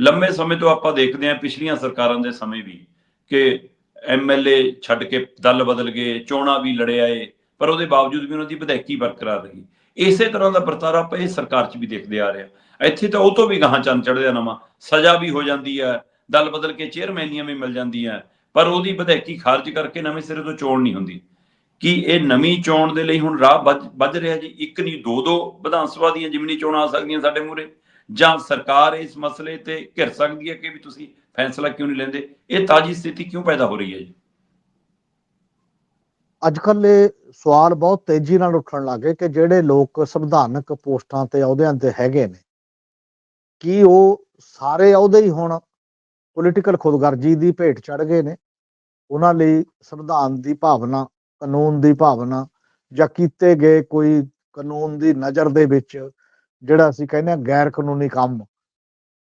ਲੰਮੇ ਸਮੇਂ ਤੋਂ ਆਪਾਂ ਦੇਖਦੇ ਹਾਂ, ਪਿਛਲੀਆਂ ਸਰਕਾਰਾਂ ਦੇ ਸਮੇਂ ਵੀ ਕਿ ਐਮਐਲਏ ਛੱਡ ਕੇ ਦਲ ਬਦਲ ਗਏ, ਚੋਣਾਂ ਵੀ ਲੜੇ ਆਏ, ਪਰ ਉਹਦੇ ਬਾਵਜੂਦ ਵੀ ਉਹਨਾਂ ਦੀ ਵਿਧਾਇਕੀ ਬਰਕਰਾਰ ਰਹੀ। ਇਸੇ ਤਰ੍ਹਾਂ ਦਾ ਵਰਤਾਰਾ ਆਪਾਂ ਇਹ ਸਰਕਾਰ 'ਚ ਵੀ ਦੇਖਦੇ ਆ ਰਹੇ। ਹਾਂ ਇੱਥੇ ਤਾਂ ਉਹ ਤੋਂ ਵੀ ਗਾਹਾਂ ਚੰਨ ਚੜ੍ਹਦਿਆ ਨਵਾਂ। ਸਜ਼ਾ ਵੀ ਹੋ ਜਾਂਦੀ ਹੈ ਦਲ ਬਦਲ ਕੇ ਚੇਅਰਮੈਨੀਆਂ ਵੀ ਮਿਲ ਜਾਂਦੀਆਂ, ਪਰ ਉਹਦੀ ਵਿਧਾਇਕੀ ਖਾਰਜ ਕਰਕੇ ਨਵੇਂ ਸਿਰੇ ਤੋਂ ਚੋਣ ਨਹੀਂ ਹੁੰਦੀ। ਕਿ ਇਹ ਨਵੀਂ ਚੋਣ ਦੇ ਲਈ ਹੁਣ ਰਾਹ ਵੱਜ- ਵੱਜ ਰਿਹਾ ਜੀ? ਇੱਕ ਨਹੀਂ ਦੋ ਦੋ ਵਿਧਾਨ ਸਭਾ ਦੀਆਂ ਜਿਮਨੀ ਚੋਣਾਂ ਆ ਸਕਦੀਆਂ ਸਾਡੇ ਮੂਰੇ ਜਾਂ ਸਰਕਾਰ ਇਸ ਮਸਲੇ ਤੇ ਘਿਰ ਸਕਦੀ ਹੈ ਕਿ ਵੀ ਤੁਸੀਂ ਫੈਸਲਾ ਕਿਉਂ ਨਹੀਂ ਲੈਂਦੇ? ਇਹ ਤਾਜੀ ਸਥਿਤੀ ਕਿਉਂ ਪੈਦਾ ਹੋ ਰਹੀ ਹੈ ਜੀ? ਅੱਜ ਕੱਲ੍ਹ ਇਹ ਸਵਾਲ ਬਹੁਤ ਤੇਜ਼ੀ ਨਾਲ ਉੱਠਣ ਲੱਗੇ ਕਿ ਜਿਹੜੇ ਲੋਕ ਸੰਵਿਧਾਨਕ ਪੋਸਟਾਂ ਤੇ ਅਹੁਦਿਆਂ ਤੇ ਹੈਗੇ ਨੇ, ਕੀ ਉਹ ਸਾਰੇ ਅਹੁਦੇ ਹੀ ਹੁਣ ਪੋਲੀਟੀਕਲ ਖੁਦਗਰਜੀ ਦੀ ਭੇਟ ਚੜ ਗਏ ਨੇ? ਉਹਨਾਂ ਲਈ ਸੰਵਿਧਾਨ ਦੀ ਭਾਵਨਾ, ਕਾਨੂੰਨ ਦੀ ਭਾਵਨਾ ਜਾਂ ਕੀਤੇ ਗਏ ਕੋਈ ਕਾਨੂੰਨ ਦੀ ਨਜ਼ਰ ਦੇ ਵਿੱਚ ਜਿਹੜਾ ਅਸੀਂ ਕਹਿੰਦੇ ਆ ਗੈਰ ਕਾਨੂੰਨੀ ਕੰਮ,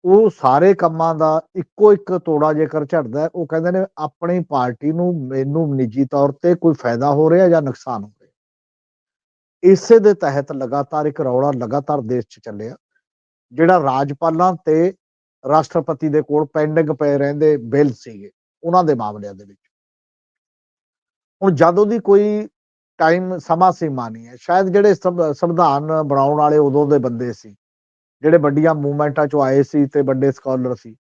ਉਹ ਸਾਰੇ ਕੰਮਾਂ ਦਾ ਇੱਕੋ ਇੱਕ ਤੋੜਾ ਜੇਕਰ ਝੜਦਾ ਉਹ ਕਹਿੰਦੇ ਨੇ ਆਪਣੀ ਪਾਰਟੀ ਨੂੰ ਮੈਨੂੰ ਨਿੱਜੀ ਤੌਰ ਤੇ ਕੋਈ ਫਾਇਦਾ ਹੋ ਰਿਹਾ ਜਾਂ ਨੁਕਸਾਨ ਹੋ ਰਿਹਾ। ਇਸੇ ਦੇ ਤਹਿਤ ਲਗਾਤਾਰ ਇੱਕ ਰੌਲਾ ਲਗਾਤਾਰ ਦੇਸ਼ 'ਚ ਚੱਲਿਆ, ਜਿਹੜਾ ਰਾਜਪਾਲਾਂ ਤੇ ਰਾਸ਼ਟਰਪਤੀ ਦੇ ਕੋਲ ਪੈਂਡਿੰਗ ਪਏ ਰਹਿੰਦੇ ਬਿੱਲ ਸੀਗੇ, ਉਹਨਾਂ ਦੇ ਮਾਮਲਿਆਂ ਦੇ ਵਿੱਚ। ਹੁਣ ਜਦੋਂ ਦੀ ਕੋਈ ਟਾਈਮ ਸਮਾਂ ਸੀਮਾ ਨਹੀਂ ਹੈ। ਸ਼ਾਇਦ ਜਿਹੜੇ ਸੰਵਿਧਾਨ ਬਣਾਉਣ ਵਾਲੇ ਉਦੋਂ ਦੇ ਬੰਦੇ ਸੀ, ਜਿਹੜੇ ਵੱਡੀਆਂ ਮੂਵਮੈਂਟਾਂ ਚੋਂ ਆਏ ਸੀ ਤੇ ਵੱਡੇ ਸਕਾਲਰ ਸੀ।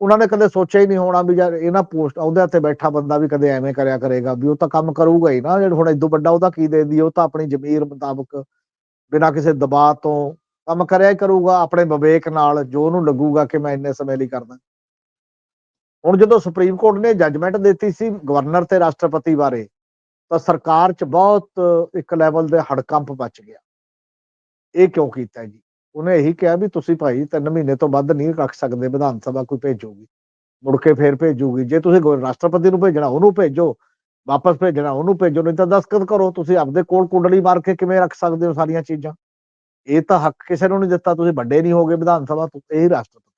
ਉਹਨਾਂ ਨੇ ਕਦੇ ਸੋਚਿਆ ਹੀ ਨਹੀਂ ਹੋਣਾ ਵੀ ਯਾਰ ਇਹਨਾਂ ਪੋਸਟ ਅਹੁਦਿਆਂ ਤੇ ਬੈਠਾ ਬੰਦਾ ਵੀ ਕਦੇ ਐਵੇਂ ਕਰਿਆ ਕਰੇਗਾ ਵੀ ਉਹ ਤਾਂ ਕੰਮ ਕਰੂਗਾ ਹੀ ਨਾ। ਜਿਹੜਾ ਹੁਣ ਇਦੋਂ ਵੱਡਾ ਉਹਦਾ ਕੀ ਦੇ ਦੀ ਉਹ ਤਾਂ ਆਪਣੀ ਜ਼ਮੀਰ ਮੁਤਾਬਕ ਬਿਨਾਂ ਕਿਸੇ ਦਬਾਅ ਤੋਂ ਕੰਮ ਕਰਿਆ ਹੀ ਕਰੂਗਾ, ਆਪਣੇ ਵਿਵੇਕ ਨਾਲ ਜੋ ਉਹਨੂੰ ਲੱਗੂਗਾ ਕਿ ਮੈਂ ਇੰਨੇ ਸਮੇਂ ਲਈ ਕਰਦਾ। ਹੁਣ ਜਦੋਂ ਸੁਪਰੀਮ ਕੋਰਟ ਨੇ ਜੱਜਮੈਂਟ ਦਿੱਤੀ ਸੀ ਗਵਰਨਰ ਤੇ ਰਾਸ਼ਟਰਪਤੀ ਬਾਰੇ ਤਾਂ ਸਰਕਾਰ 'ਚ ਬਹੁਤ ਇੱਕ ਲੈਵਲ ਦੇ ਹੜਕੰਪ ਬਚ ਗਿਆ। ਇਹ ਕਿਉਂ ਕੀਤਾ ਜੀ? ਉਹਨੇ ਇਹੀ ਕਿਹਾ ਵੀ ਤੁਸੀਂ ਭਾਈ ਤਿੰਨ ਮਹੀਨੇ ਤੋਂ ਵੱਧ ਨਹੀਂ ਰੱਖ ਸਕਦੇ, ਵਿਧਾਨ ਸਭਾ ਕੋਈ ਭੇਜੂਗੀ। ਮੁੜ ਕੇ ਫੇਰ ਭੇਜੂਗੀ। ਜੇ ਤੁਸੀਂ ਗੋ- ਰਾਸ਼ਟਰਪਤੀ ਨੂੰ ਭੇਜਣਾ, ਉਹਨੂੰ ਭੇਜੋ। ਵਾਪਸ ਭੇਜਣਾ, ਉਹਨੂੰ ਭੇਜੋ, ਨਹੀਂ ਤਾਂ ਦਸਤਖਤ ਕਰੋ। ਤੁਸੀਂ ਆਪਦੇ ਕੋਲ ਕੁੰਡਲੀ ਮਾਰ ਕੇ ਕਿਵੇਂ ਰੱਖ ਸਕਦੇ ਹੋ ਸਾਰੀਆਂ ਚੀਜ਼ਾਂ? ਇਹ ਤਾਂ ਹੱਕ ਕਿਸੇ ਨੂੰ ਨਹੀਂ ਦਿੱਤਾ। ਤੁਸੀਂ ਵੱਡੇ ਨਹੀਂ ਹੋਗੇ ਵਿਧਾਨ ਸਭਾ ਤੋਂ, ਇਹ ਰਾਸ਼ਟਰਪਤੀ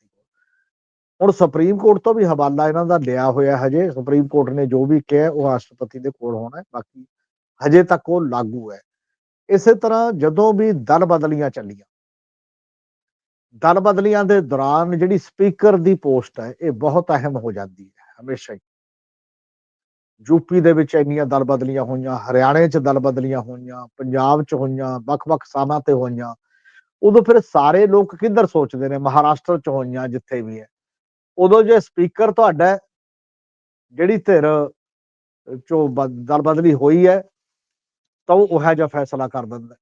ਹੁਣ ਸੁਪਰੀਮ ਕੋਰਟ ਤੋਂ ਵੀ ਹਵਾਲਾ ਇਹਨਾਂ ਦਾ ਲਿਆ ਹੋਇਆ ਹਜੇ। ਸੁਪਰੀਮ ਕੋਰਟ ਨੇ ਜੋ ਵੀ ਕਿਹਾ, ਉਹ ਰਾਸ਼ਟਰਪਤੀ ਦੇ ਕੋਲ ਹੋਣਾ ਹੈ। ਬਾਕੀ ਹਜੇ ਤੱਕ ਉਹ ਲਾਗੂ ਹੈ। ਇਸੇ ਤਰ੍ਹਾਂ ਜਦੋਂ ਵੀ ਦਲ ਬਦਲੀਆਂ ਚੱਲੀਆਂ, ਦਲ ਬਦਲੀਆਂ ਦੇ ਦੌਰਾਨ ਜਿਹੜੀ ਸਪੀਕਰ ਦੀ ਪੋਸਟ ਹੈ, ਇਹ ਬਹੁਤ ਅਹਿਮ ਹੋ ਜਾਂਦੀ ਹੈ, ਹਮੇਸ਼ਾ ਹੀ। ਯੂਪੀ ਦੇ ਵਿੱਚ ਇੰਨੀਆਂ ਦਲ ਬਦਲੀਆਂ ਹੋਈਆਂ, ਹਰਿਆਣੇ 'ਚ ਦਲ ਬਦਲੀਆਂ ਹੋਈਆਂ, ਪੰਜਾਬ 'ਚ ਹੋਈਆਂ, ਵੱਖ-ਵੱਖ ਸਾਵਾਂ ਤੇ ਹੋਈਆਂ। ਉਦੋਂ ਫਿਰ ਸਾਰੇ ਲੋਕ ਕਿੱਧਰ ਸੋਚਦੇ ਨੇ? ਮਹਾਰਾਸ਼ਟਰ 'ਚ ਹੋਈਆਂ, ਜਿੱਥੇ ਵੀ ਹੈ। ਉਦੋਂ ਜੇ ਸਪੀਕਰ ਤੁਹਾਡਾ ਜਿਹੜੀ ਧਿਰ, ਚੋਂ ਬ- ਦਲ ਬਦਲੀ ਹੋਈ ਹੈ, ਤਾਂ ਉਹ ਉਹੋ ਜਿਹਾ ਫੈਸਲਾ ਕਰ ਦਿੰਦਾ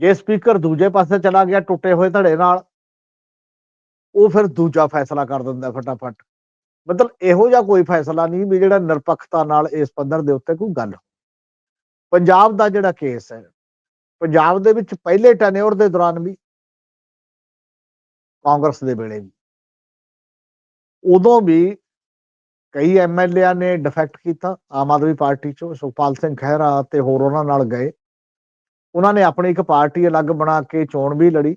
ਜੇ ਸਪੀਕਰ ਦੂਜੇ ਪਾਸੇ ਚਲਾ ਗਿਆ ਟੁੱਟੇ ਹੋਏ ਧੜੇ ਨਾਲ, ਉਹ ਫਿਰ ਦੂਜਾ ਫੈਸਲਾ ਕਰ ਦਿੰਦਾ ਫਟਾਫਟ। ਮਤਲਬ ਇਹੋ ਜਿਹਾ ਕੋਈ ਫੈਸਲਾ ਨਹੀਂ ਵੀ ਜਿਹੜਾ ਨਿਰਪੱਖਤਾ ਨਾਲ ਇਸ ਪੱਧਰ ਦੇ ਉੱਤੇ ਕੋਈ ਗੱਲ ਪੰਜਾਬ ਦਾ ਜਿਹੜਾ ਕੇਸ ਹੈ, ਪੰਜਾਬ ਦੇ ਵਿੱਚ ਪਹਿਲੇ ਟੈਨਿਓਰ ਦੇ ਦੌਰਾਨ ਵੀ ਕਾਂਗਰਸ ਦੇ ਵੇਲੇ ਵੀ ਉਦੋਂ ਵੀ ਕਈ ਐਮਐਲਏਆਂ ਨੇ ਡਿਫੈਕਟ ਕੀਤਾ, ਆਮ ਆਦਮੀ ਪਾਰਟੀ ਚੋਂ, ਸੁਖਪਾਲ ਸਿੰਘ ਖਹਿਰਾ ਤੇ ਹੋਰ ਉਹਨਾਂ ਨਾਲ ਗਏ। ਉਹਨਾਂ ਨੇ ਆਪਣੀ ਇੱਕ ਪਾਰਟੀ ਅਲੱਗ ਬਣਾ ਕੇ ਚੋਣ ਵੀ ਲੜੀ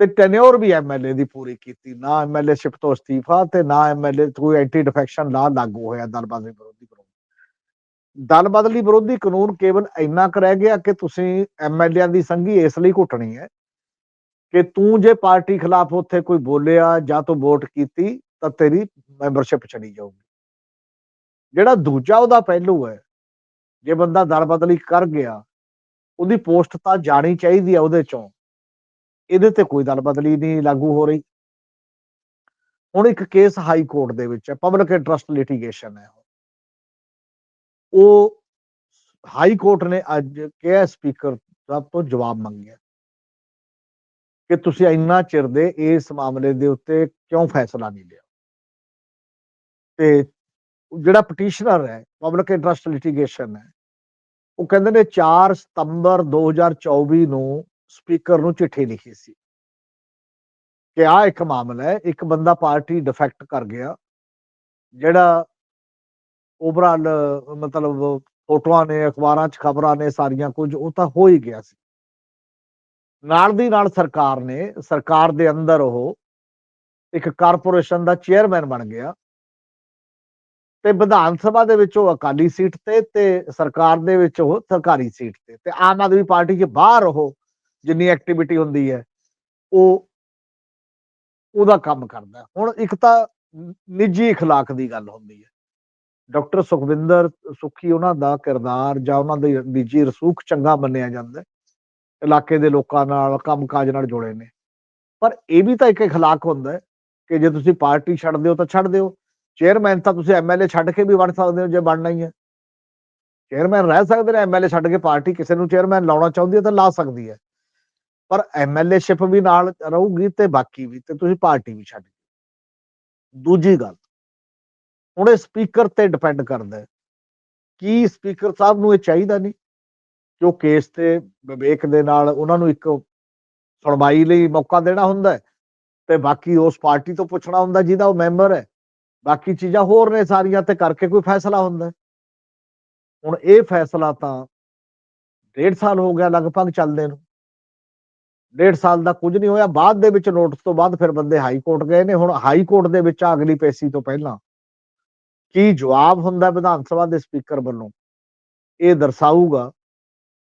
ਤੇ ਟੈਨਿਓਰ ਵੀ ਐਮਐਲਏ ਦੀ ਪੂਰੀ ਕੀਤੀ। ਨਾ ਐਮਐਲਏਸ਼ਿਪ ਤੋਂ ਅਸਤੀਫਾ ਤੇ ਨਾ ਐਮਐਲਏ ਕੋਈ ਐਂਟੀ ਡਿਫੈਕਸ਼ਨ ਲਾ ਲਾਗੂ ਹੋਇਆ ਦਲ ਬਦਲੀ ਵਿਰੋਧੀ ਕਾਨੂੰਨ। ਦਲ ਬਦਲੀ ਵਿਰੋਧੀ ਕਾਨੂੰਨ ਕੇਵਲ ਇੰਨਾ ਕੁ ਰਹਿ ਗਿਆ ਕਿ ਤੁਸੀਂ ਐਮਐਲਏਆਂ ਦੀ ਸੰਘੀ ਇਸ ਲਈ ਘੁੱਟਣੀ ਹੈ ਕਿ ਤੂੰ ਜੇ ਪਾਰਟੀ ਖਿਲਾਫ ਉੱਥੇ ਕੋਈ ਬੋਲਿਆ ਜਾਂ ਤੂੰ ਵੋਟ ਕੀਤੀ, ਤਾਂ ਤੇਰੀ ਮੈਂਬਰਸ਼ਿਪ ਚਲੀ ਜਾਊਗੀ। ਜਿਹੜਾ ਦੂਜਾ ਉਹਦਾ ਪਹਿਲੂ ਹੈ, ਜੇ ਬੰਦਾ ਦਲ ਬਦਲੀ ਕਰ ਗਿਆ, ਉਹਦੀ ਪੋਸਟ ਤਾਂ ਜਾਣੀ ਚਾਹੀਦੀ ਹੈ ਉਹਦੇ ਚੋਂ। ਇਹਦੇ ਤੇ ਕੋਈ ਦਲ ਬਦਲੀ ਨਹੀਂ ਲਾਗੂ ਹੋ ਰਹੀ। ਹੁਣ ਇੱਕ ਕੇਸ ਹਾਈ ਕੋਰਟ ਦੇ ਵਿੱਚ ਹੈ, ਪਬਲਿਕ ਇੰਟਰਸਟ ਲਿਟੀਗੇਸ਼ਨ ਹੈ ਉਹ। ਹਾਈ ਕੋਰਟ ਨੇ ਅੱਜ ਕਿਹਾ ਸਪੀਕਰ ਸਾਹਿਬ ਤੋਂ ਜਵਾਬ ਮੰਗਿਆ। ਕਿ ਤੁਸੀਂ ਇੰਨਾ ਚਿਰ ਦੇ ਇਸ ਮਾਮਲੇ ਦੇ ਉੱਤੇ ਕਿਉਂ ਫੈਸਲਾ ਨਹੀਂ ਲਿਆ? ਤੇ ਜਿਹੜਾ ਪਟੀਸ਼ਨਰ ਹੈ ਪਬਲਿਕ ਇੰਟਰਸਟ ਲਿਟੀਗੇਸ਼ਨ ਹੈ, ਉਹ ਕਹਿੰਦੇ ਨੇ 4 ਸਤੰਬਰ 2024 ਨੂੰ ਸਪੀਕਰ ਨੂੰ ਚਿੱਠੀ ਲਿਖੀ ਸੀ ਕਿ ਆ ਇੱਕ ਮਾਮਲਾ ਹੈ, ਇੱਕ ਬੰਦਾ ਪਾਰਟੀ ਡਿਫੈਕਟ ਕਰ ਗਿਆ, ਜਿਹੜਾ ਓਵਰਆਲ ਮਤਲਬ ਫੋਟੋਆਂ ਨੇ, ਅਖਬਾਰਾਂ 'ਚ ਖਬਰਾਂ ਨੇ, ਸਾਰੀਆਂ ਕੁਝ, ਉਹ ਤਾਂ ਹੋ ਹੀ ਗਿਆ ਸੀ। ਨਾਲ ਦੀ ਨਾਲ ਸਰਕਾਰ ਨੇ ਸਰਕਾਰ ਦੇ ਅੰਦਰ ਉਹ ਇੱਕ ਕਾਰਪੋਰੇਸ਼ਨ ਦਾ ਚੇਅਰਮੈਨ ਬਣ ਗਿਆ ਤੇ ਵਿਧਾਨ ਸਭਾ ਦੇ ਵਿੱਚ ਉਹ ਅਕਾਲੀ ਸੀਟ ਤੇ ਤੇ ਸਰਕਾਰ ਦੇ ਵਿੱਚ ਉਹ ਸਰਕਾਰੀ ਸੀਟ ਤੇ ਤੇ ਆਮ ਆਦਮੀ ਪਾਰਟੀ ਦੇ ਬਾਹਰ ਉਹ ਜਿੰਨੀ ਐਕਟੀਵਿਟੀ ਹੁੰਦੀ ਹੈ ਉਹ ਉਹਦਾ ਕੰਮ ਕਰਦਾ ਹੈ। ਹੁਣ ਇੱਕ ਤਾਂ ਨ- ਨਿੱਜੀ اخلاق ਦੀ ਗੱਲ ਹੁੰਦੀ ਹੈ ਡਾਕਟਰ ਸੁਖਵਿੰਦਰ ਸੁਖੀ ਉਹਨਾਂ ਦਾ ਕਿਰਦਾਰ ਜਾਂ ਉਹਨਾਂ ਦੀ ਨਿੱਜੀ ਰਸੂਖ ਚੰਗਾ ਮੰਨਿਆ ਜਾਂਦਾ ਹੈ ਇਲਾਕੇ ਦੇ ਲੋਕਾਂ ਨਾਲ ਕੰਮਕਾਜ ਨਾਲ ਜੁੜੇ ਨੇ ਪਰ ਇਹ ਵੀ ਤਾਂ ਇੱਕ اخلاق ਹੁੰਦਾ ਹੈ ਕਿ ਜੇ ਤੁਸੀਂ ਪਾਰਟੀ ਛੱਡਦੇ ਹੋ ਤਾਂ ਛੱਡ ਦਿਓ ਚੇਅਰਮੈਨ ਤਾਂ ਤੁਸੀਂ ਐਮਐਲਏ ਛੱਡ ਕੇ ਵੀ ਬਣ ਸਕਦੇ ਹੋ ਜੇ ਬਣਨਾ ਹੀ ਹੈ ਚੇਅਰਮੈਨ ਰਹਿ ਸਕਦੇ ਨੇ ਐਮਐਲਏ ਛੱਡ ਕੇ ਪਾਰਟੀ ਕਿਸੇ ਨੂੰ ਚੇਅਰਮੈਨ ਲਾਉਣਾ ਚਾਹੁੰਦੀ ਹੈ ਤਾਂ ਲਾ ਸਕਦੀ ਹੈ ਪਰ ਐਮਐਲਏਸ਼ਿਪ ਵੀ ਨਾਲ ਰਹੂਗੀ ਤੇ ਬਾਕੀ ਵੀ ਤੇ ਤੁਸੀਂ ਪਾਰਟੀ ਵੀ ਛੱਡ ਦਿਓ। ਦੂਜੀ ਗੱਲ ਹੁਣ ਇਹ ਸਪੀਕਰ ਤੇ ਡਿਪੈਂਡ ਕਰਦਾ ਹੈ ਕੀ ਸਪੀਕਰ ਸਾਹਿਬ ਨੂੰ ਇਹ ਚਾਹੀਦਾ ਨਹੀਂ ਕਿ ਉਹ ਕੇਸ ਤੇ ਵਿਵੇਕ ਦੇ ਨਾਲ ਉਹਨਾਂ ਨੂੰ ਇੱਕ ਸੁਣਵਾਈ ਲਈ ਮੌਕਾ ਦੇਣਾ ਹੁੰਦਾ ਹੈ ਤੇ ਬਾਕੀ ਉਸ ਪਾਰਟੀ ਤੋਂ ਪੁੱਛਣਾ ਹੁੰਦਾ ਜਿਹਦਾ ਉਹ ਮੈਂਬਰ ਹੈ। ਬਾਕੀ ਚੀਜ਼ਾਂ ਹੋਰ ਨੇ ਸਾਰੀਆਂ ਤੇ ਕਰਕੇ ਕੋਈ ਫੈਸਲਾ ਹੁੰਦਾ ਹੁਣ ਇਹ ਫੈਸਲਾ ਤਾਂ ਡੇਢ ਸਾਲ ਹੋ ਗਿਆ ਲਗਭਗ ਚੱਲਦੇ ਨੂੰ। ਡੇਢ ਸਾਲ ਦਾ ਕੁਝ ਨਹੀਂ ਹੋਇਆ। ਬਾਅਦ ਦੇ ਵਿੱਚ ਨੋਟਿਸ ਤੋਂ ਬਾਅਦ ਫਿਰ ਬੰਦੇ ਹਾਈ ਕੋਰਟ ਗਏ ਨੇ। ਹੁਣ ਹਾਈ ਕੋਰਟ ਦੇ ਵਿੱਚ ਅਗਲੀ ਪੇਸ਼ੀ ਤੋਂ ਪਹਿਲਾਂ ਕੀ ਜਵਾਬ ਹੁੰਦਾ ਵਿਧਾਨ ਸਭਾ ਦੇ ਸਪੀਕਰ ਵੱਲੋਂ? ਇਹ ਦਰਸਾਊਗਾ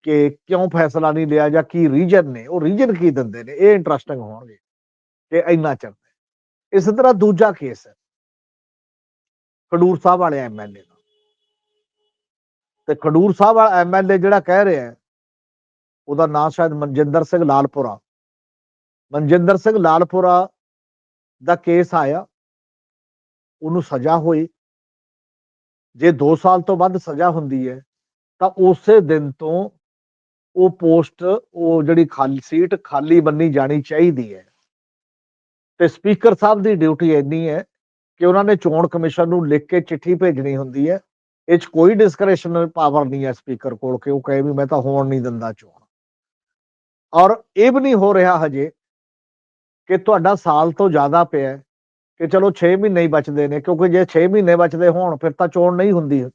ਕਿ ਕਿਉਂ ਫੈਸਲਾ ਨਹੀਂ ਲਿਆ ਜਾਂ ਕੀ ਰੀਜਨ ਨੇ, ਉਹ ਰੀਜਨ ਕੀ ਦਿੰਦੇ ਨੇ, ਇਹ ਇੰਟਰਸਟਿੰਗ ਹੋਣਗੇ ਕਿ ਇੰਨਾ ਚੱਲਦਾ ਇਸ ਤਰ੍ਹਾਂ ਦੂਜਾ ਕੇਸ ਹੈ। ਖਡੂਰ ਸਾਹਿਬ ਵਾਲੇ ਐਮਐਲਏ ਦਾ। ਤੇ ਖਡੂਰ ਸਾਹਿਬ ਵਾਲਾ ਐਮਐਲਏ ਜਿਹੜਾ ਕਹਿ ਰਿਹਾ ਉਹਦਾ ਨਾਮ ਸ਼ਾਇਦ ਮਨਜਿੰਦਰ ਸਿੰਘ ਲਾਲਪੁਰਾ। ਮਨਜਿੰਦਰ ਸਿੰਘ ਲਾਲਪੁਰਾ ਦਾ ਕੇਸ ਆਇਆ, ਉਹਨੂੰ ਸਜ਼ਾ ਹੋਈ। ਜੇ 2 ਸਾਲ ਤੋਂ ਵੱਧ ਸਜ਼ਾ ਹੁੰਦੀ ਹੈ, ਤਾਂ ਉਸੇ ਦਿਨ ਤੋਂ ਉਹ ਪੋਸਟ, ਉਹ ਜਿਹੜੀ ਖਾਲੀ, ਸੀਟ ਖਾਲੀ ਬੰਨੀ ਜਾਣੀ ਚਾਹੀਦੀ ਹੈ। ਤੇ ਸਪੀਕਰ ਸਾਹਿਬ ਦੀ ਡਿਊਟੀ ਇੰਨੀ ਹੈ ਕਿ ਉਹਨਾਂ ਨੇ ਚੋਣ ਕਮਿਸ਼ਨ ਨੂੰ ਲਿਖ ਕੇ ਚਿੱਠੀ ਭੇਜਣੀ ਹੁੰਦੀ ਹੈ। ਇਹ 'ਚ ਕੋਈ ਡਿਸਕ੍ਰਿਸ਼ਨਲ ਪਾਵਰ ਨਹੀਂ ਹੈ ਸਪੀਕਰ ਕੋਲ ਕਿ ਉਹ ਕਹੇ ਵੀ ਮੈਂ ਤਾਂ ਹੋਣ ਨਹੀਂ ਦਿੰਦਾ ਚੋਣ। ਔਰ ਇਹ ਵੀ ਨਹੀਂ ਹੋ ਰਿਹਾ ਹਜੇ ਕਿ ਤੁਹਾਡਾ ਸਾਲ ਤੋਂ ਜ਼ਿਆਦਾ ਪਿਆ ਕਿ ਚਲੋ 6 ਮਹੀਨੇ ਹੀ ਬਚਦੇ ਨੇ, ਕਿਉਂਕਿ ਜੇ 6 ਮਹੀਨੇ ਬਚਦੇ ਹੋਣ, ਫਿਰ ਤਾਂ ਚੋਣ ਨਹੀਂ ਹੁੰਦੀ।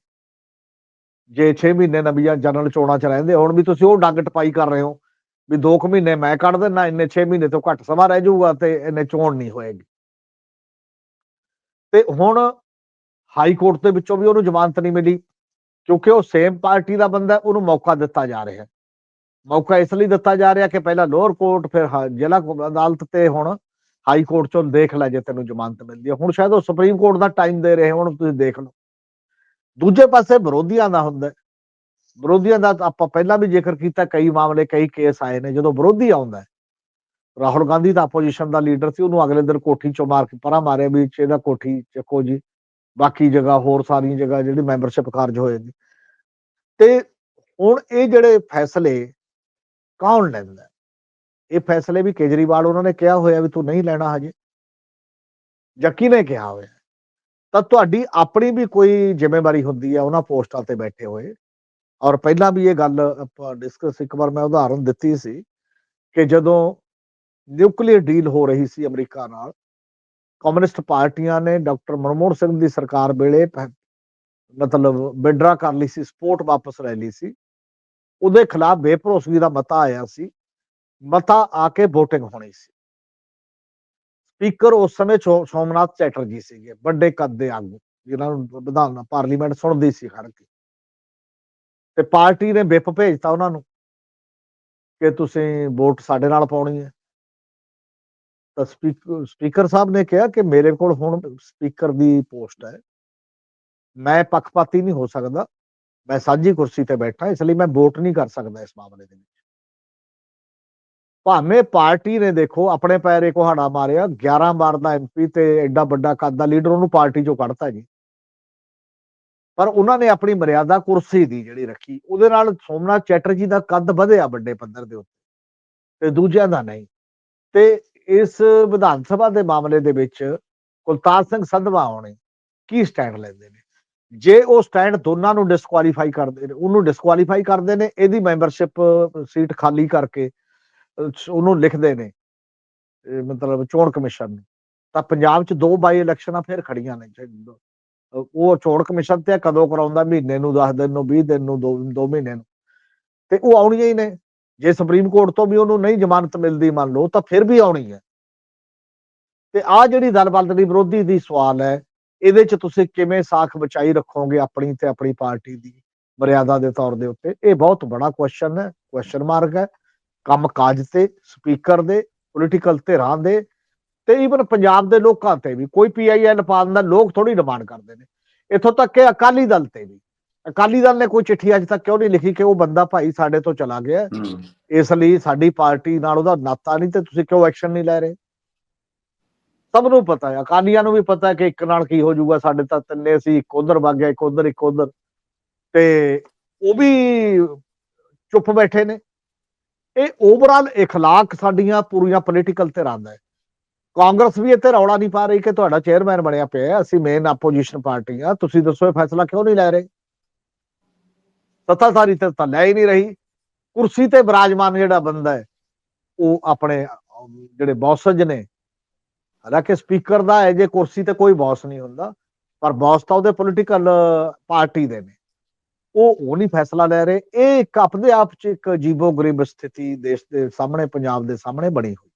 ਜੇ 6 ਮਹੀਨੇ ਨਵੀਆਂ ਜਨਰਲ ਚੋਣਾਂ ਚ ਰਹਿੰਦੇ ਹੁਣ, ਵੀ ਤੁਸੀਂ ਉਹ ਡੰਗ ਟਪਾਈ ਕਰ ਰਹੇ ਹੋ, ਵੀ 2 ਕੁ ਮਹੀਨੇ ਮੈਂ ਕੱਢ ਦਿੰਨਾ ਇੰਨੇ 6 ਮਹੀਨੇ ਤੋਂ ਘੱਟ ਸਮਾਂ ਰਹਿ ਜਾਊਗਾ ਤੇ ਇੰਨੇ ਚੋਣ ਨਹੀਂ ਹੋਏਗੀ। ਤੇ ਹੁਣ ਹਾਈ ਕੋਰਟ ਦੇ ਵਿੱਚੋਂ ਵੀ ਉਹਨੂੰ ਜ਼ਮਾਨਤ ਨਹੀਂ ਮਿਲੀ, ਕਿਉਂਕਿ ਉਹ ਸੇਮ ਪਾਰਟੀ ਦਾ ਬੰਦਾ, ਉਹਨੂੰ ਮੌਕਾ ਦਿੱਤਾ ਜਾ ਰਿਹਾ। ਹੈ ਮੌਕਾ ਇਸ ਲਈ ਦਿੱਤਾ ਜਾ ਰਿਹਾ ਕਿ ਪਹਿਲਾਂ ਲੋਅਰ ਕੋਰਟ, ਫਿਰ ਹਾ- ਜ਼ਿਲ੍ਹਾ ਅਦਾਲਤ ਤੇ ਹੁਣ ਹਾਈ ਕੋਰਟ ਚੋਂ ਦੇਖ ਲੈ ਜੇ ਤੈਨੂੰ ਜ਼ਮਾਨਤ ਮਿਲਦੀ ਹੈ। ਹੁਣ ਸ਼ਾਇਦ ਉਹ ਸੁਪਰੀਮ ਕੋਰਟ ਦਾ ਟਾਈਮ ਦੇ ਰਹੇ ਹੁਣ, ਤੁਸੀਂ ਦੇਖ ਲਓ। ਦੂਜੇ ਪਾਸੇ ਵਿਰੋਧੀਆਂ ਦਾ ਹੁੰਦਾ ਵਿਰੋਧੀਆਂ ਦਾ ਤਾਂ ਆਪਾਂ ਪਹਿਲਾਂ ਵੀ ਜ਼ਿਕਰ ਕੀਤਾ, ਕਈ ਮਾਮਲੇ, ਕਈ ਕੇਸ ਆਏ ਨੇ, ਜਦੋਂ ਵਿਰੋਧੀ ਆਉਂਦਾ ਰਾਹੁਲ ਗਾਂਧੀ ਦਾ ਆਪੋਜੀਸ਼ਨ ਦਾ ਲੀਡਰ ਸੀ, ਉਹਨੂੰ ਅਗਲੇ ਦਿਨ ਕੋਠੀ ਚੋਂ ਮਾਰ ਕੇ ਪਰਾਂ ਮਾਰਿਆ ਵੀ ਇਹਦਾ ਕੋਠੀ ਚੱਕੋ ਜੀ। ਬਾਕੀ ਜਗ੍ਹਾ, ਹੋਰ ਸਾਰੀਆਂ ਜਗ੍ਹਾ ਜਿਹੜੀ ਮੈਂਬਰਸ਼ਿਪ ਕਾਰਜ ਹੋਏ ਨੇ। ਤੇ ਹੁਣ ਇਹ ਜਿਹੜੇ ਫੈਸਲੇ ਕੌਣ ਲੈਂਦਾ ਇਹ ਫੈਸਲੇ ਵੀ ਕੇਜਰੀਵਾਲ ਉਹਨਾਂ ਨੇ ਕਿਹਾ ਹੋਇਆ ਵੀ ਤੂੰ ਨਹੀਂ ਲੈਣਾ ਹਜੇ। ਜਾਂ ਕਿਹਨੇ ਕਿਹਾ ਹੋਇਆ? ਤਾਂ ਤੁਹਾਡੀ ਆਪਣੀ ਵੀ ਕੋਈ ਜ਼ਿੰਮੇਵਾਰੀ ਹੁੰਦੀ ਹੈ ਉਹਨਾਂ ਪੋਸਟਾਂ ਤੇ ਬੈਠੇ ਹੋਏ। ਔਰ ਪਹਿਲਾਂ ਵੀ ਇਹ ਗੱਲ ਆਪਾਂ ਡਿਸਕਸ ਇੱਕ ਵਾਰ ਮੈਂ ਉਦਾਹਰਨ ਦਿੱਤੀ ਸੀ ਕਿ ਜਦੋਂ ਨਿਊਕਲੀਅਰ ਡੀਲ ਹੋ ਰਹੀ ਸੀ ਅਮਰੀਕਾ ਨਾਲ ਕਮਿਊਨਿਸਟ ਪਾਰਟੀਆਂ ਨੇ ਡਾਕਟਰ ਮਨਮੋਹਨ ਸਿੰਘ ਦੀ ਸਰਕਾਰ ਵੇਲੇ ਪ- ਮਤਲਬ ਵਿਡਰਾ ਕਰ ਲਈ ਸੀ, ਸਪੋਰਟ ਵਾਪਸ ਲੈ ਲਈ ਸੀ। ਉਹਦੇ ਖਿਲਾਫ ਬੇਭਰੋਸਗੀ ਦਾ ਮਤਾ ਆਇਆ ਸੀ। ਮਤਾ ਆ ਕੇ VOTING ਹੋਣੀ ਸੀ। ਸਪੀਕਰ ਉਸ ਸਮੇਂ ਸੋ- ਸੋਮਨਾਥ ਚੈਟਰਜੀ ਸੀਗੇ, ਵੱਡੇ ਕੱਦ ਦੇ ਆਗੂ, ਜਿਨ੍ਹਾਂ ਨੂੰ ਵਿਧਾਨ ਪਾਰਲੀਮੈਂਟ ਸੁਣਦੀ ਸੀ ਖੜ ਕੇ ਤੇ ਪਾਰਟੀ ਨੇ ਵਿਪ ਭੇਜਤਾ ਉਹਨਾਂ ਨੂੰ ਕਿ ਤੁਸੀਂ ਵੋਟ ਸਾਡੇ ਨਾਲ ਪਾਉਣੀ ਹੈ। ਤਾਂ ਸਪੀਕਰ ਸਪੀਕਰ ਸਾਹਿਬ ਨੇ ਕਿਹਾ ਕਿ ਮੇਰੇ ਕੋਲ ਹੁਣ ਸਪੀਕਰ ਦੀ ਪੋਸਟ ਹੈ। ਮੈਂ ਪੱਖਪਾਤੀ ਨਹੀਂ ਹੋ ਸਕਦਾ। ਮੈਂ ਸਾਂਝੀ ਕੁਰਸੀ ਤੇ ਬੈਠਾ, ਇਸ ਲਈ ਮੈਂ ਵੋਟ ਨਹੀਂ ਕਰ ਸਕਦਾ ਇਸ ਮਾਮਲੇ ਦੇ ਵਿੱਚ। ਭਾਵੇਂ ਪਾਰਟੀ ਨੇ ਦੇਖੋ, ਆਪਣੇ ਪੈਰੇ ਕੁਹਾੜਾ ਮਾਰਿਆ 11 ਵਾਰ ਦਾ ਐਮਪੀ ਤੇ ਐਡਾ ਵੱਡਾ ਕੱਦ ਦਾ ਲੀਡਰ ਉਹਨੂੰ ਪਾਰਟੀ ਚੋਂ ਕੱਢਤਾ ਜੀ। ਪਰ ਉਹਨਾਂ ਨੇ ਆਪਣੀ ਮਰਿਆਦਾ ਕੁਰਸੀ ਦੀ ਜਿਹੜੀ ਰੱਖੀ, ਉਹਦੇ ਨਾਲ ਸੋਮਨਾਥ ਚੈਟਰਜੀ ਦਾ ਕੱਦ ਵਧਿਆ ਵੱਡੇ ਪੱਧਰ ਦੇ ਉੱਤੇ ਤੇ ਦੂਜਿਆਂ ਦਾ ਨਹੀਂ। ਤੇ ਇਸ ਵਿਧਾਨ ਸਭਾ ਦੇ ਮਾਮਲੇ ਦੇ ਵਿੱਚ ਕੁਲਤਾਰ ਸਿੰਘ ਸੰਧਵਾ ਹੋਣੇ ਕੀ ਸਟੈਂਡ ਲੈਂਦੇ ਨੇ? ਜੇ ਉਹ ਸਟੈਂਡ ਦੋਨਾਂ ਨੂੰ ਡਿਸਕੁਆਲੀਫਾਈ ਕਰਦੇ ਨੇ, ਉਹਨੂੰ ਡਿਸਕੁਆਲੀਫਾਈ ਕਰਦੇ ਨੇ, ਇਹਦੀ ਮੈਂਬਰਸ਼ਿਪ ਸੀਟ ਖਾਲੀ ਕਰਕੇ ਉਹਨੂੰ ਲਿਖਦੇ ਨੇ। ਮਤਲਬ ਚੋਣ ਕਮਿਸ਼ਨ। ਨੂੰ ਤਾਂ ਪੰਜਾਬ 'ਚ ਦੋ ਬਾਈ ਇਲੈਕਸ਼ਨਾਂ ਫਿਰ ਖੜੀਆਂ ਨੇ ਉਹ ਚੋਣ ਕਮਿਸ਼ਨ ਤੇ ਕਦੋਂ ਕਰਾਉਂਦਾ? ਮਹੀਨੇ ਨੂੰ 10 ਦਿਨ ਨੂੰ 20 ਦਿਨ ਨੂੰ 2 2 ਮਹੀਨੇ ਨੂੰ। ਤੇ ਉਹ ਆਉਣੀਆਂ ਹੀ ਨੇ। ਜੇ ਸੁਪਰੀਮ ਕੋਰਟ ਤੋਂ ਵੀ ਉਹਨੂੰ ਨਹੀਂ ਜ਼ਮਾਨਤ ਮਿਲਦੀ ਮੰਨ ਲਓ, ਤਾਂ ਫਿਰ ਵੀ ਆਉਣੀ ਹੈ। ਤੇ ਆ ਜਿਹੜੀ ਦਲਬਲ ਦੀ ਵਿਰੋਧੀ ਦੀ ਸਵਾਲ ਹੈ, ਇਹਦੇ 'ਚ ਤੁਸੀਂ ਕਿਵੇਂ ਸਾਖ ਬਚਾਈ ਰੱਖੋਗੇ ਆਪਣੀ ਤੇ ਆਪਣੀ ਪਾਰਟੀ ਦੀ ਮਰਿਆਦਾ ਦੇ ਤੌਰ ਦੇ ਉੱਤੇ? ਇਹ ਬਹੁਤ ਬੜਾ ਕੁਐਸਚਨ ਹੈ ਕੁਐਸਚਨ ਮਾਰਕ ਹੈ। ਕੰਮ ਕਾਜ ਤੇ ਸਪੀਕਰ ਦੇ ਪੋਲੀਟੀਕਲ ਧਿਰਾਂ ਦੇ ਤੇ ਈਵਨ ਪੰਜਾਬ ਦੇ ਲੋਕਾਂ ਤੇ ਵੀ। ਕੋਈ ਪੀਆਈਐਲ ਪਾਉਣ ਦਾ ਲੋਕ ਥੋੜੀ ਡਿਮਾਂਡ ਕਰਦੇ ਨੇ। ਇਥੋਂ ਤੱਕ ਕਿ ਅਕਾਲੀ ਦਲ ਤੇ ਵੀ। ਅਕਾਲੀ ਦਲ ਨੇ ਕੋਈ ਚਿੱਠੀ ਅੱਜ ਤੱਕ ਕਿਉਂ ਨਹੀਂ ਲਿਖੀ ਕਿ ਉਹ ਬੰਦਾ ਭਾਈ ਸਾਡੇ ਤੋਂ ਚਲਾ ਗਿਆ? ਇਸ ਲਈ ਸਾਡੀ ਪਾਰਟੀ ਨਾਲ ਉਹਦਾ ਨਾਤਾ ਨਹੀਂ ਤੇ ਤੁਸੀਂ ਕਿਉਂ ਐਕਸ਼ਨ ਨਹੀਂ ਲੈ ਰਹੇ? ਸਭ ਨੂੰ ਪਤਾ ਹੈ। ਅਕਾਲੀਆਂ ਨੂੰ ਵੀ ਪਤਾ ਹੈ ਕਿ ਇੱਕ ਨਾਲ ਕੀ ਹੋ ਜਾਊਗਾ। ਸਾਡੇ ਤਾਂ ਤਿੰਨੇ ਸੀ ਇੱਕ ਉਧਰ ਵਗ ਗਿਆ ਇੱਕ ਉਧਰ ਇੱਕ ਉਧਰ। ਤੇ ਉਹ ਵੀ ਚੁੱਪ ਬੈਠੇ ਨੇ। ਇਹ ਓਵਰਆਲ اخلاق ਸਾਡੀਆਂ ਪੂਰੀਆਂ ਪੋਲੀਟੀਕਲ ਧਿਰਾਂ ਦਾ ਹੈ ਕਾਂਗਰਸ ਵੀ ਇੱਥੇ ਰੌਲਾ ਨਹੀਂ ਪਾ ਰਹੀ ਕਿ ਤੁਹਾਡਾ ਚੇਅਰਮੈਨ ਬਣਿਆ ਪਿਆ ਹੈ, ਅਸੀਂ ਮੇਨ ਆਪੋਜੀਸ਼ਨ ਪਾਰਟੀ ਆ ਤੁਸੀਂ ਦੱਸੋ ਇਹ ਫੈਸਲਾ ਕਿਉਂ ਨਹੀਂ ਲੈ ਰਹੇ ਸੱਤਾਧਾਰੀ ਤੇ ਤਾਂ ਲੈ ਹੀ ਨਹੀਂ ਰਹੀ ਕੁਰਸੀ ਤੇ ਬਿਰਾਜਮਾਨ ਜਿਹੜਾ ਬੰਦਾ ਹੈ ਉਹ ਆਪਣੇ ਅਮ, ਜਿਹੜੇ ਬੌਸਜ ਨੇ ਹਾਲਾਂਕਿ ਸਪੀਕਰ ਦਾ ਹੈ ਜੇ ਕੁਰਸੀ ਤੇ ਕੋਈ ਬੌਸ ਨਹੀਂ ਹੁੰਦਾ ਪਰ ਬੌਸ ਤਾਂ ਉਹਦੇ ਪੋਲੀਟੀਕਲ ਪਾਰਟੀ ਦੇ ਨੇ ਉਹ ਉਹ ਨਹੀਂ ਫੈਸਲਾ ਲੈ ਰਹੇ। ਇਹ ਇੱਕ ਆਪਣੇ ਆਪ ਚ ਇੱਕ ਅਜੀਬੋ ਗਰੀਬ ਸਥਿਤੀ ਦੇਸ਼ ਦੇ ਸਾਹਮਣੇ, ਪੰਜਾਬ ਦੇ ਸਾਹਮਣੇ ਬਣੀ ਹੋਈ।